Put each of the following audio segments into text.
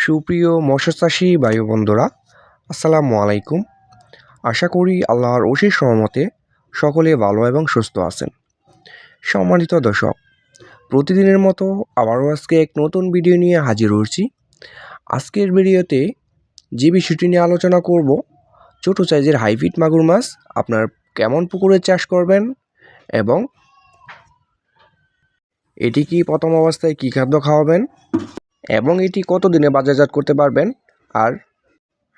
সুপ্রিয় মৎস্যচাষী বায়ু বন্ধুরা আসসালামু আলাইকুম। আশা করি আল্লাহর অশেষ সহমতে সকলে ভালো এবং সুস্থ আছেন। সম্মানিত দর্শক, প্রতিদিনের মতো আবারও আজকে এক নতুন ভিডিও নিয়ে হাজির হচ্ছি আজকের ভিডিওতে যে বিষয়টি নিয়ে আলোচনা করব, ছোট সাইজের হাইব্রিড মাগুর মাছ, আপনার কেমন পুকুরে চাষ করবেন এবং এটি কি প্রথম অবস্থায় কী খাদ্য খাওয়াবেন এবং এটি কতদিনে বাজারজাত করতে পারবেন? আর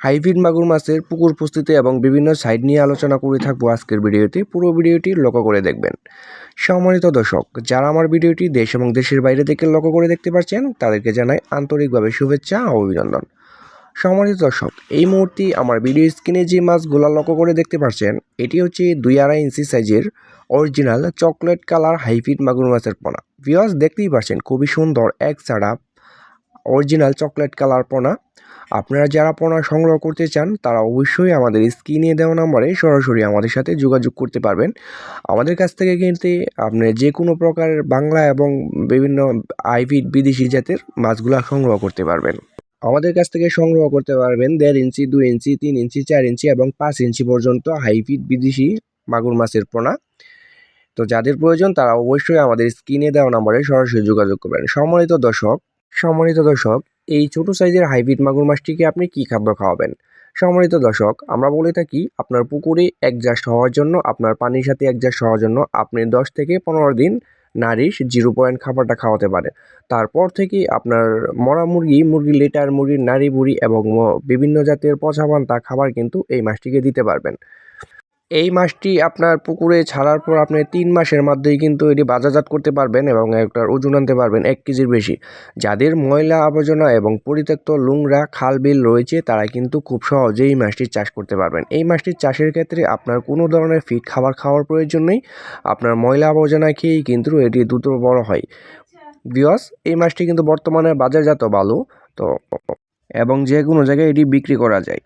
হাইব্রিড মাগুর মাছের পুকুর প্রস্তুতি এবং বিভিন্ন সাইড নিয়ে আলোচনা করে থাকব আজকের ভিডিওতে। পুরো ভিডিওটি লক্ষ্য করে দেখবেন। সম্মানিত দর্শক, যারা আমার ভিডিওটি দেশ এবং দেশের বাইরে থেকে লক্ষ্য করে দেখতে পাচ্ছেন তাদেরকে জানাই আন্তরিকভাবে শুভেচ্ছা ও অভিনন্দন। সম্মানিত দর্শক, এই মুহূর্তে আমার ভিডিও স্ক্রিনে যে মাছগুলো লক্ষ্য করে দেখতে পাচ্ছেন এটি হচ্ছে দুই আড়াই ইঞ্চি সাইজের অরিজিনাল চকলেট কালার হাইব্রিড মাগুর মাছের পোনা। ভিওয়াস দেখতেই পাচ্ছেন খুবই সুন্দর এক ছাড়া অরিজিনাল চকলেট কালার পোনা। আপনারা যারা পোনা সংগ্রহ করতে চান, তারা অবশ্যই আমাদের স্ক্রিনে দেওয়া নাম্বারে সরাসরি আমাদের সাথে যোগাযোগ করতে পারবেন। আমাদের কাছ থেকে কিনতে আপনি যে কোনো প্রকারের বাংলা এবং বিভিন্ন আইভিড বিদেশি জাতের মাছগুলো সংগ্রহ করতে পারবেন। আমাদের কাছ থেকে সংগ্রহ করতে পারবেন দেড় ইঞ্চি, দুই ইঞ্চি, তিন ইঞ্চি, চার ইঞ্চি এবং পাঁচ ইঞ্চি পর্যন্ত হাইব্রিড বিদেশি মাগুর মাছের পোনা। তো যাদের প্রয়োজন, তারা অবশ্যই আমাদের স্ক্রিনে দেওয়া নাম্বারে সরাসরি যোগাযোগ করবেন। সম্মানিত দর্শক সম্মানিত দর্শক, এই ছোট সাইজের হাইব্রিড মাগুর মাছটিকে আপনি কী খাদ্য খাওয়াবেন? সম্মানিত দর্শক, আমরা বলে থাকি আপনার পুকুরে অ্যাডজাস্ট হওয়ার জন্য, আপনার পানির সাথে অ্যাডজাস্ট হওয়ার জন্য আপনি দশ থেকে পনেরো দিন নারিশ, জিরো পয়েন্ট খাবারটা খাওয়াতে পারে। তারপর থেকে আপনার মরা মুরগি মুরগি লেটার, মুরগির নাড়ি বুড়ি এবং বিভিন্ন জাতের পচা পান্তা খাবার কিন্তু এই মাছটিকে দিতে পারবেন। এই মাছটি আপনার পুকুরে ছাড়ার পর আপনি তিন মাসের মধ্যেই কিন্তু এটি বাজারজাত করতে পারবেন এবং একটার ওজন আনতে পারবেন এক কেজির বেশি। যাদের ময়লা আবর্জনা এবং পরিত্যক্ত লুংরা খাল বিল রয়েছে, তারা কিন্তু খুব সহজেই এই মাছটির চাষ করতে পারবেন। এই মাছটির চাষের ক্ষেত্রে আপনার কোনো ধরনের ফিট খাবার খাওয়ার প্রয়োজন নেই। আপনার ময়লা আবর্জনা খেয়েই কিন্তু এটি দ্রুত বড় হয়। বিয়স এই মাছটি কিন্তু বর্তমানে বাজারজাত ভালো তো এবং যে কোনো জায়গায় এটি বিক্রি করা যায়।